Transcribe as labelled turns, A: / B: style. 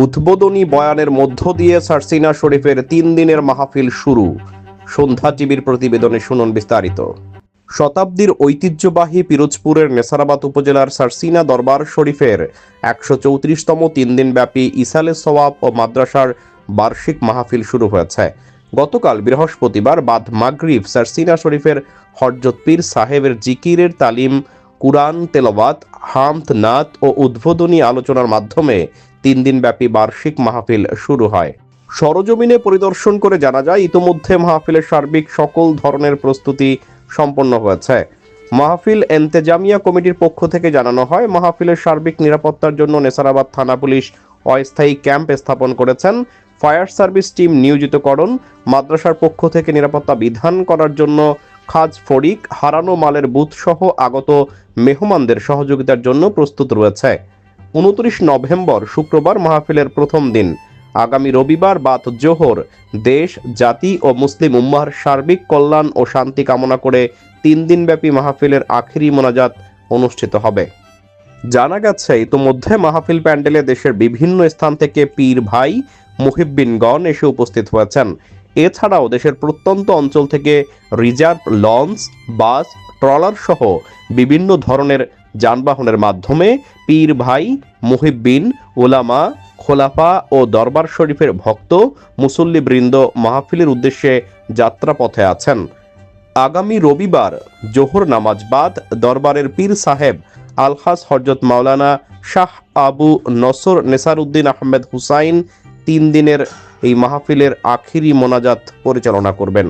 A: উদ্বোধনী বয়ানের মধ্য দিয়ে সারসিনা শরীফের তিন দিনের মাহফিল শুরু। সন্ধ্যা টিভির প্রতিবেদনে শুনুন বিস্তারিত। শতাব্দীর ঐতিহ্যবাহী পিরোজপুরের নেসারাবাদ উপজেলার সারসিনা দরবার শরীফের একশো চৌত্রিশতম তিন দিনব্যাপী ইসালে সওয়াব ও মাদ্রাসার বার্ষিক মাহফিল শুরু হয়েছে। গতকাল বৃহস্পতিবার বাদ মাগরিব সারসিনা শরীফের হরজত পীর সাহেবের জিকিরের তালিম, কুরআন তেলাওয়াত হামদ নাত ও উদ্বোধনী আলোচনার মাধ্যমে তিন দিনব্যাপী বার্ষিক মাহফিল শুরু হয়। সরজমিনে পরিদর্শন করে জানা যায়, ইতোমধ্যে মাহফিলের সার্বিক সকল ধরনের প্রস্তুতি সম্পন্ন হয়েছে। মাহফিল এন্তেজামিয়া কমিটির পক্ষ থেকে জানানো হয়, মাহফিলের সার্বিক নিরাপত্তার জন্য নেসারাবাদ থানা পুলিশ অস্থায়ী ক্যাম্প স্থাপন করেছেন। ফায়ার সার্ভিস টিম নিয়োজিতকরণ, মাদ্রাসার পক্ষ থেকে নিরাপত্তা বিধান করার জন্য খাজ ফরিক হারানো মালের বুথ সহ আগত মেহমানদের সহযোগিতার জন্য প্রস্তুত রয়েছে। উনত্রিশ নভেম্বর শুক্রবার মাহফিলের প্রথম দিন। আগামী রবিবার বাত জোহর। দেশ, জাতি ও মুসলিম উম্মাহর সার্বিক কল্যাণ ও শান্তি কামনা করে তিন দিনব্যাপী মাহফিলের আখিরি মোনাজাত অনুষ্ঠিত হবে। জানা গেছে, ইতোমধ্যে মাহফিল প্যান্ডেলে দেশের বিভিন্ন স্থান থেকে পীর ভাই মুহিব্বিনগণ এসে উপস্থিত হয়েছেন। এছাড়াও দেশের প্রত্যন্ত অঞ্চল থেকে রিজার্ভ লঞ্চ, বাস, ট্রলার সহ বিভিন্ন ধরনের যানবাহনের মাধ্যমে পীর ভাই, মুহিব্বিন ওলামা খোলাফা ও দরবার শরীফের ভক্ত মুসল্লি বৃন্দ মাহফিলের উদ্দেশ্যে যাত্রাপথে আছেন। আগামী রবিবার জোহর নামাজ বাদ দরবারের পীর সাহেব আলহাস হজরত মাওলানা শাহ আবু নসর নেসারউদ্দিন আহমেদ হুসাইন তিন দিনের এই মাহফিলের আখিরি মোনাজাত পরিচালনা করবেন।